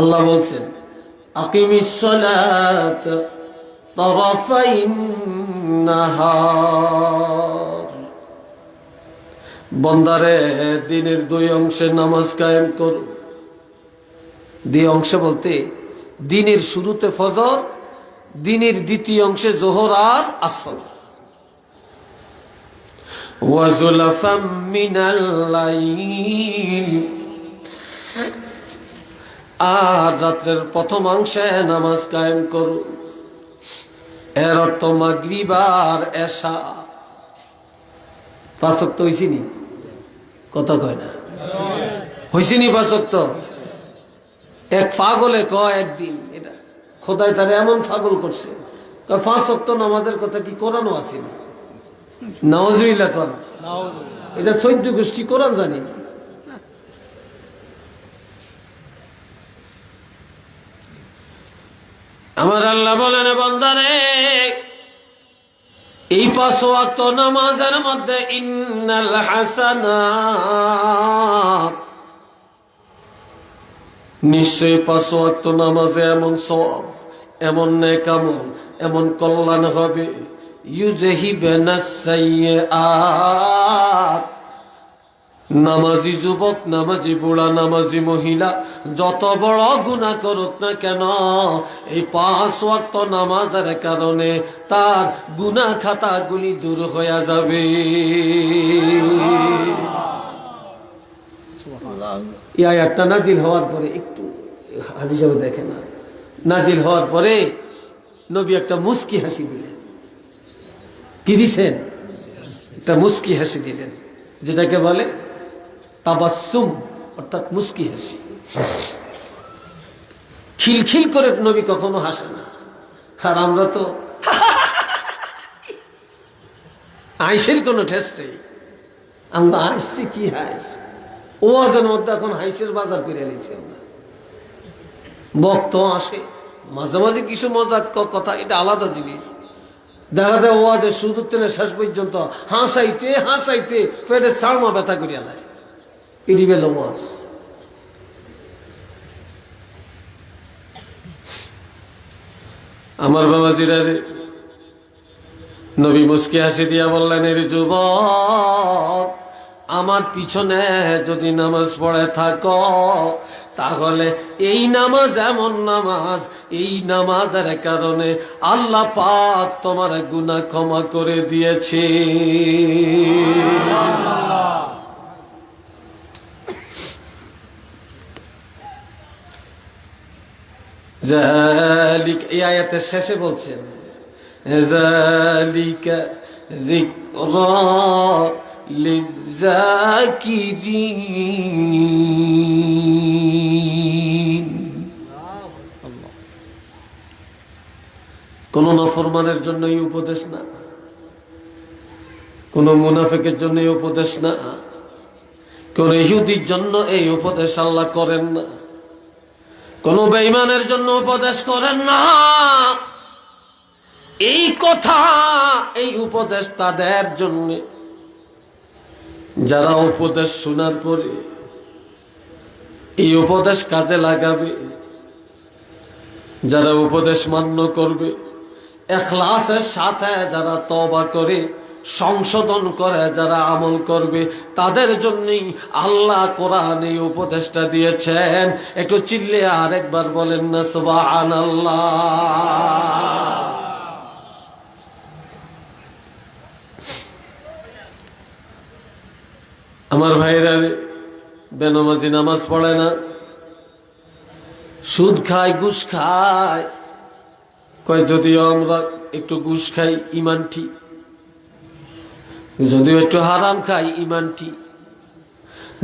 আল্লাহ বলছেন আকিমিসালাত বন্দারে, দিনের দুই অংশে নামাজ কায়েম কর। দুই অংশে বলতে, দিনের শুরুতে ফজর, দিনের দ্বিতীয় অংশে জোহর আর আসর। ওয়াজুলাফাম মিনাল লাইল। আর রাত্রের প্রথম অংশে নামাজ কায়েম করু। এর অর্থ মাগরিবার এসা পাঁচক তো হইছিনি কথা কয় না? হইছিনি পাঁচক তো? এক পাগলে কয় একদিন এটা খোদাই তারা এমন পাগল করছে। পাঁচ অক্ত নামাজের কথা কি কোরআনও আসেনি কন। এটা চৈদ্য গোষ্ঠী কোরআন জানি না? আমার আল্লাহ বলেন বন্দারে, এই পাঁচ ওয়াক্ত নামাজের মধ্যে ইন্নাল হাসানাত নিশ্চয়ই পাঁচ ওয়াক্ত নামাজে এমন সব এমন নে নেকামল, এমন কল্যাণ হবে। ইউজহিবেনা সাইয়্যাত। নামাজি যুবক, নামাজি বুড়া, নামাজি মহিলা, যত বড় গুণা করুক না কেন, এই পাঁচ ওয়াক্ত নামাজের কারণে তার গুণা খাতাগুলি দূর হয়ে যাবে। এই আয়াতটা নাজিল হওয়ার পরে একটু হাজি যাবে দেখে না। নাজিল হওয়ার পরে নবী একটা মুস্কি হাসি দিলেন। কি দিছেন? একটা মুস্কি হাসি দিলেন, যেটাকে বলে তাবাসুম অর্থাৎ মুস্কি হাসি। খিলখিল করে নবী কখনো হাসে না। আর আমরা তো আইসের কোনো টেস্ট নেই। আমরা হাসছি কি হাইস? ওয়াজের মধ্যে এখন হাইসের বাজার করে নিয়েছি আমরা। বক্ত আসে। মাঝে মাঝে কিছু মজার কথা, এটা আলাদা জিনিস। দেখা যায় ওয়াজের শুরু থেকে শেষ পর্যন্ত হাসাইতে হাসাইতে পেটে চাড়মা ব্যথা করিয়া নেয় বেল ওয়াজ আমার বাবা জিরারে নবী মুসকি হাসি দিয়া বললেন, এর যুবক, আমার পিছনে যদি নামাজ পড়ে থাকো, তাহলে এই নামাজ এমন নামাজ, এই নামাজের কারণে আল্লাহ পাক তোমার গুনাহ ক্ষমা করে দিয়েছে। জালিক আয়াতের শেষে বলছেন জালিকা কোন নফরমানের জন্য এই উপদেশ না? কোন মুনাফেকের জন্য এই উপদেশ না? কোন ইহুদির জন্য এই উপদেশ আল্লাহ করেন না? কোন বেঈমানের জন্য উপদেশ করেন না। এই কথা, এই উপদেশ তাদের জন্য। যারা উপদেশ শোনার পরে এই উপদেশ কাজে লাগাবে, যারা উপদেশ মান্য করবে, এখলাসের সাথে যারা তবা করে সংশোধন করে যারা আমল করবে, তাদের জন্যই আল্লাহ কোরআন এই উপদেশটা দিয়েছেন। একটু চিল্লে আরেকবার বলেন না সুবাহান আল্লাহ আমার ভাইরা বেনামাজি নামাজ পড়ে না? সুদ খায়, ঘুষ খায়। কয়, যদিও আমরা একটু ঘুষ খাই, ইমান ঠিক। যদিও একটু হারাম খাই ইমান ঠিক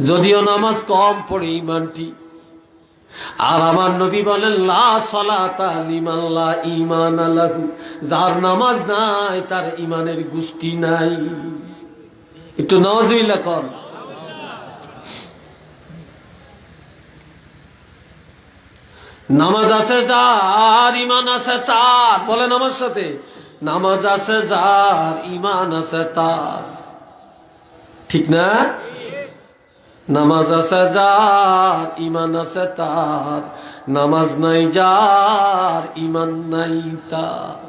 যদিও নামাজ কম পড়ে ইমানটি। আর আমার নবী বলেন, লা সলাতা লিমান লা ঈমান লাহু যার নামাজ নাই, তার ইমানের গোষ্ঠী নাই। একটু নওয়াজবিল্লাহ কর নামাজ আছে যার ইমান আছে তার, বলেন আমার সাথে। নামাজ আছে যার ইমান আছে তার। ঠিক না? নামাজ আছে যার ইমান আছে তার। নামাজ নাই যার ইমান নাই তার।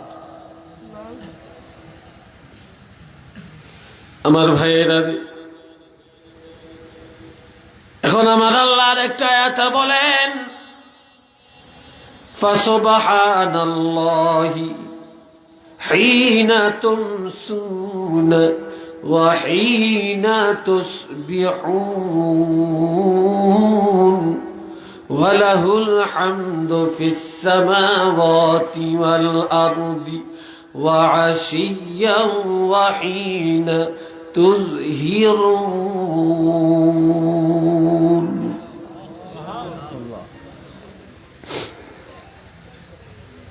আমার ভাইয়ের আর এখন আমার আল্লাহর একটা এত বলেন ফাসুবহানাল্লাহি حين تمسون وحين تصبحون وله الحمد في السماوات والأرض وعشيا وحين تظهرون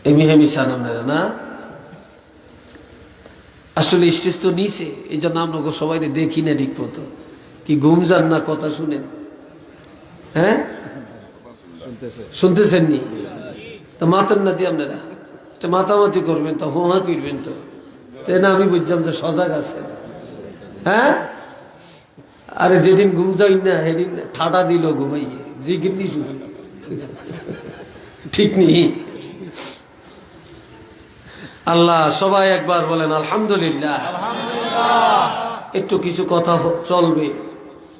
এমি হেমি সান আপনারা না আসলে স্টেজ তো নিচে, এই জন্য আপনাকে সবাই দেখি না ঠিক মতো। কি ঘুম যান না কথা শুনেন? হ্যাঁ? শুনতেছেন নি? তো মাতান না দিয়ে আপনারা? তো মাতামাতি করবেন তো হোহা করবেন তো। তাই না, আমি বুঝলাম যে সজাগ আছেন। হ্যাঁ? আরে যেদিন ঘুম যাই না, সেদিন ঠাডা দিল ঘুমাইয়ে। জিগিরনি শুধু। ঠিক নেই আল্লাহ সবাই একবার বলেন আলহামদুলিল্লাহ একটু কিছু কথা হ- চলবে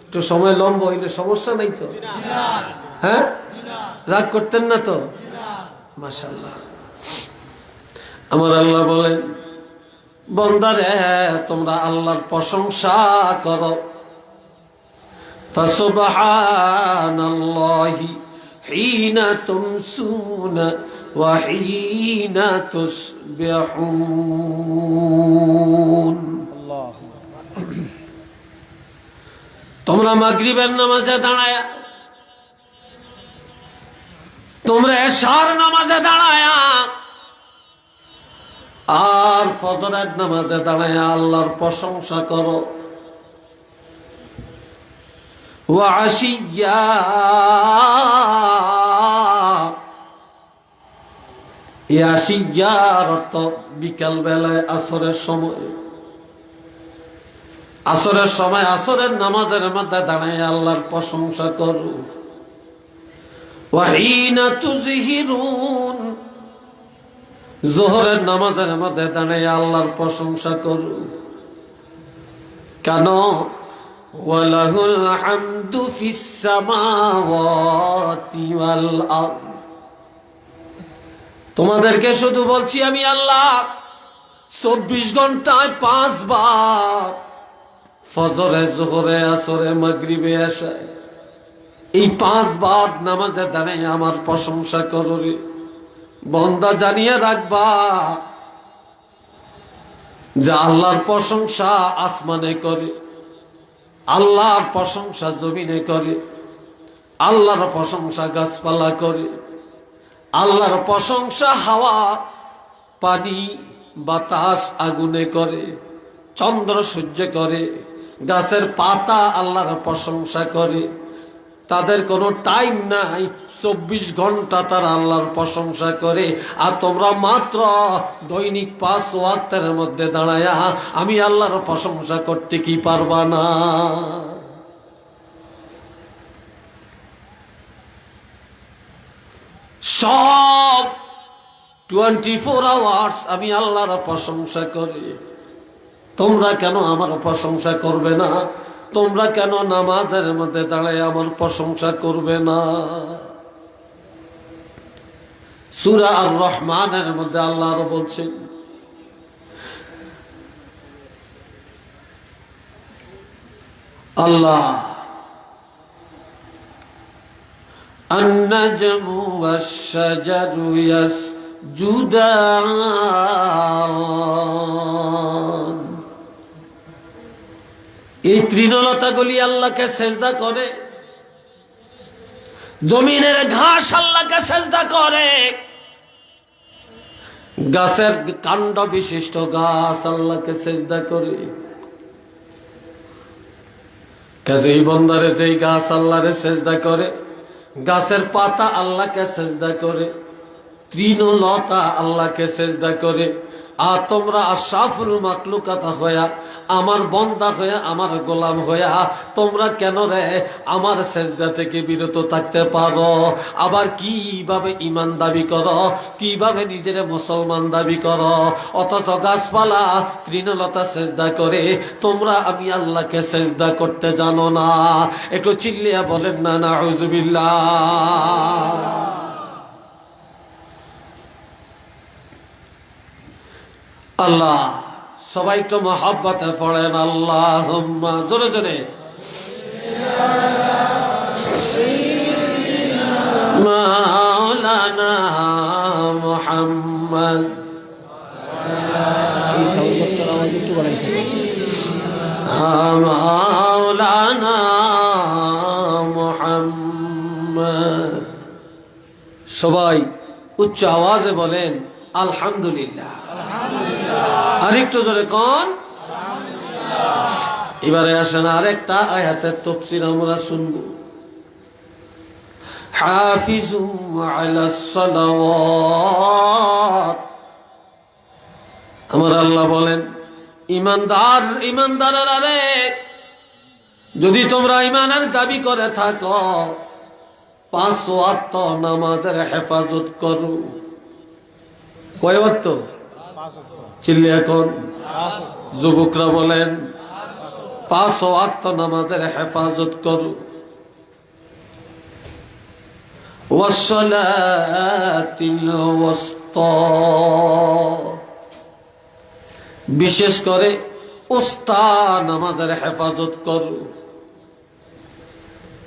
একটু সময় লম্ব হইলে সমস্যা নাই তো হ্যাঁ রাগ করতেন না তো মাশাল্লাহ আমার আল্লাহ বলেন বন্দারে তোমরা আল্লাহর প্রশংসা করো فسبحان الله حين تمسون وحين تصبحون তোমরা মাগরিবের নামাজে দাঁড়ায়া তোমরা এশার নামাজে দাঁড়ায়া আর ফজরের নামাজে দাঁড়ায়া আল্লাহর প্রশংসা করো وعشيا এই বিকাল বেলায় আসরের সময়। আসরের সময় আসরের নামাজের মধ্যে দাঁড়ায় আল্লাহর প্রশংসা করু। জোহরের নামাজের মধ্যে দাঁড়িয়ে আল্লাহর প্রশংসা করু। কেন? ওয়ালাহুল হামদু ফিস সামাওয়াতি ওয়াল আরদ। তোমাদেরকে শুধু বলছি আমি আল্লাহ, চব্বিশ ঘন্টায় পাঁচবার ফজরে, জোহরে, আসরে, মাগরিবে আসায় এই পাঁচবার নামাজে দাঁড়িয়ে আমার প্রশংসা করো বন্দা জানিয়ে রাখবা যা আল্লাহর প্রশংসা আসমানে করে, আল্লাহর প্রশংসা জমিনে করে, আল্লাহর প্রশংসা গাছপালা করে। আল্লাহর প্রশংসা, হাওয়া, পানি, বাতাস আগুনে করে, চন্দ্র সূর্য করে, গাছের পাতা আল্লাহর প্রশংসা করে। তাদের কোনো টাইম নাই, চব্বিশ ঘণ্টা তারা আল্লাহর প্রশংসা করে। আর তোমরা মাত্র দৈনিক পাঁচ ওয়াক্তের মধ্যে দাঁড়ায়া আমি আল্লাহর প্রশংসা করতে কি পারবা না? সব টোয়েন্টি ফোর আওয়ার্স আমি আল্লাহর প্রশংসা করি। তোমরা কেন আমার প্রশংসা করবে না? তোমরা কেন নামাজের মধ্যে দাঁড়ায় আমার প্রশংসা করবে না? সুরা আর রহমানের মধ্যে আল্লাহ আরও বলছেন, আল্লাহ النجم والشجر يسجدان এই তৃণলতাগুলি আল্লাহকে সেজদা করে জমিনের ঘাস আল্লাহকে সেজদা করে গাছের কাণ্ড বিশিষ্ট গাছ আল্লাহকে সেজদা করে কাজেই বন্দারে যেই গাছ আল্লাহরে সেজদা করে গাছের পাতা আল্লাহকে সেজদা করে তৃণলতা আল্লাহকে সেজদা করে আর তোমরা আশাফুল মাকলুকাতা হইয়া আমার বন্দা হয়ে, আমার গোলাম হইয়া তোমরা কেন রে আমার সেজদা থেকে বিরত থাকতে পারো? আবার কীভাবে ইমান দাবি করো? কীভাবে নিজের মুসলমান দাবি করো? অথচ গাছপালা, তৃণলতা সেজদা করে, তোমরা আমি আল্লাহকে সেজদা করতে জানো না। একটু চিল্লিয়া বলেন না না হুজুবিল্লাহ আল্লাহ সবাই তো মহাব্বতে পড়েন আল্লাহ জোরে জোরে। মাওলানা মোহাম্মদ। মাওলানা মোহাম্মদ। সবাই উচ্চ আওয়াজে বলেন আলহামদুলিল্লাহ। আরেকটু জোরে কন। এবারে আসেন আরেকটা আয়াতের তফসির আমরা শুনব। সালাওয়াত। আমার আল্লাহ বলেন, ইমানদার, ইমানদারের আরে, যদি তোমরা ইমানের দাবি করে থাকো, পাঁচ ওয়াক্ত নামাজের হেফাজত করো। কয় ওয়াক্ত? চিল্লি এখন যুবকরা বলেন, পাঁচ ওয়াক্ত নামাজের হেফাজত করো। বিশেষ করে ওস্তা নামাজের হেফাজত করো।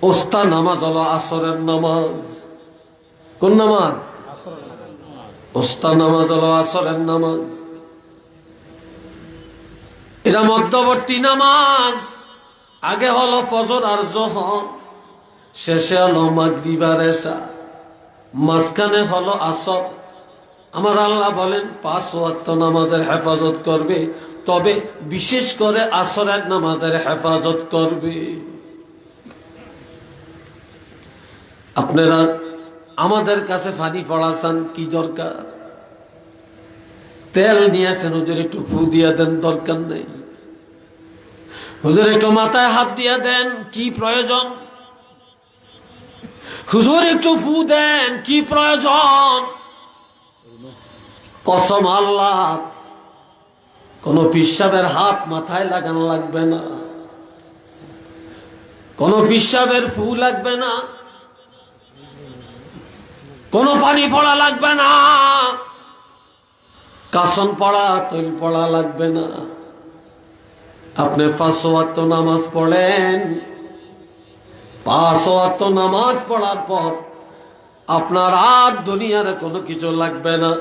ওস্তা নামাজ হলো আসরের নামাজ। কোন নামাজ? ওস্তা নামাজ হলো আসরের নামাজ। এটা মধ্যবর্তী নামাজ। আগে হলো ফজর আর জহর, শেষে হলো মাগরিবার এসা মাঝখানে হলো আসর। আমার আল্লাহ বলেন, পাঁচ ওয়াক্ত নামাজের হেফাজত করবে, তবে বিশেষ করে আসরের নামাজের হেফাজত করবে। আপনারা আমাদের কাছে ফানি পড়াছেন কি দরকার? তেল নিয়ে আসেন হুজুর একটু ফু দিয়ে দেন, দরকার নেই। হুজুর, একটু মাথায় হাত দিয়ে দেন, কি প্রয়োজন? হুজুর, একটু ফু দেন, কি প্রয়োজন? কসম আল্লাহ, কোন পিসাবের হাত মাথায় লাগানো লাগবে না। কোন পিসাবের ফু লাগবে না। কোন পানি পড়া লাগবে না। কাসন পড়া, তৈল পড়া লাগবে না। আপনি পাঁচ নামাজ পড়েন। পাঁচ নামাজ পড়ার পর আপনার আর দুনিয়ার কোনো কিছু লাগবে না।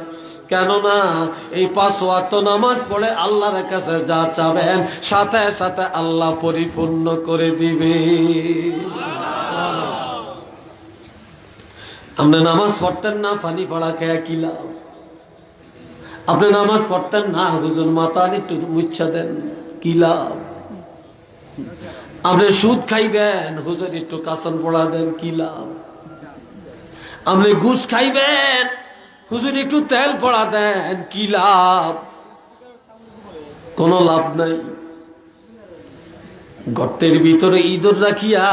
কেননা এই পাঁচ ওয়াক্ত নামাজ পড়ে আল্লাহর কাছে যা চাবেন, সাথে সাথে আল্লাহ পরিপূর্ণ করে দিবে। আপনি নামাজ পড়তেন না ফানি পড়া খেয়া কিলাম। আপনি নামাজ পড়তেন না, হুজুর মাথা একটু মুচ্ছা দেন। কি লাভ আপনি সুদ খাইবেন, হুজুর একটু কাসন পড়া দেন কি লাভ আপনি ঘুষ খাইবেন, হুজুর একটু তেল পড়া দেন কি লাভ কোনো লাভ নাই। গর্তের ভিতরে ইঁদুর রাখিয়া,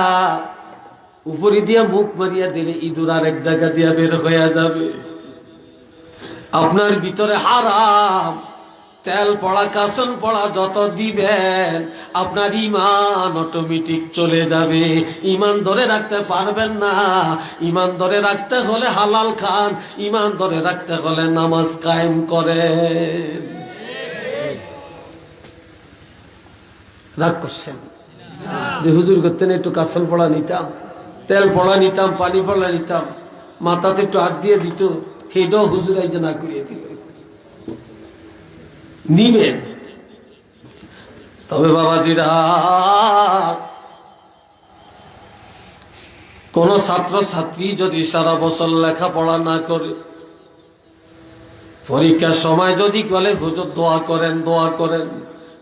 উপরে দিয়া মুখ মারিয়া দিলে ইঁদুর আর এক জায়গা দিয়া বের হইয়া যাবে। আপনার ভিতরে হারাম। তেল পড়া, কাসন পড়া যত দিবেন, আপনার ইমান অটোমেটিক চলে যাবে। ইমান ধরে রাখতে পারবেন না। ইমান ধরে রাখতে হলে হালাল খান ইমান ধরে রাখতে হলে নামাজ কায়েম করেন। রাগ করছেন? যে হুজুর করতেন, একটু কাসন পড়া নিতাম, তেল পড়া নিতাম, পানি পড়া নিতাম, মাথাতে একটু হাত দিয়ে দিত সেটাও হুজুর যে না করিয়ে দিল। নিবেন। তবে বাবাজিরা, কোন ছাত্র ছাত্রী যদি সারা বছর লেখাপড়া না করে, পরীক্ষার সময় যদি বলে, হুজুর, দোয়া করেন দোয়া করেন।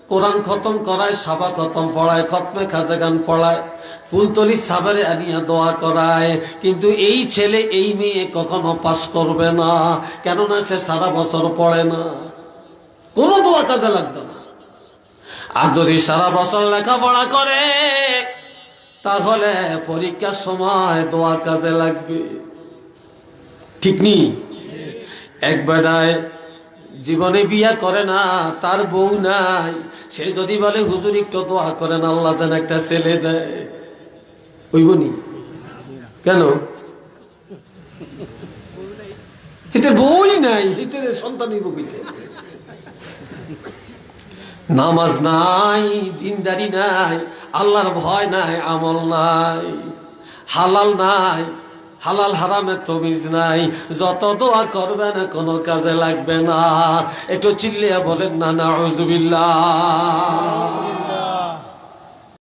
কোরআন খতম করায়, সাবা খতম পড়ায়, খতমে খাজা গান পড়ায়, ফুলতলি সাবারে আনিয়া দোয়া করায়, কিন্তু এই ছেলে, এই মেয়ে কখনো পাশ করবে না, কেননা সে সারা বছর পড়ে না। কোনো দোয়া কাজে লাগতো না। আর যদি সারা বছর লেখাপড়া করে, তাহলে পরীক্ষার সময় দোয়া কাজে লাগবে। ঠিক নি? এক বেড়ায় জীবনে বিয়া করে না, তার বউ নাই। সে যদি বলে, হুজুর, একটু দোয়া করেন, আল্লাহ যেন একটা ছেলে দেয়। ওইবনি কেন? এতে বউই নাই হিতের সন্তান হইব নামাজ নাই, দিনদারি নাই, আল্লাহর ভয় নাই, আমল নাই, হালাল নাই, হালাল হারামের তমিজ নাই, যত দোয়া করবে না কোনো কাজে লাগবে না। একটু চিল্লিয়া বলেন না না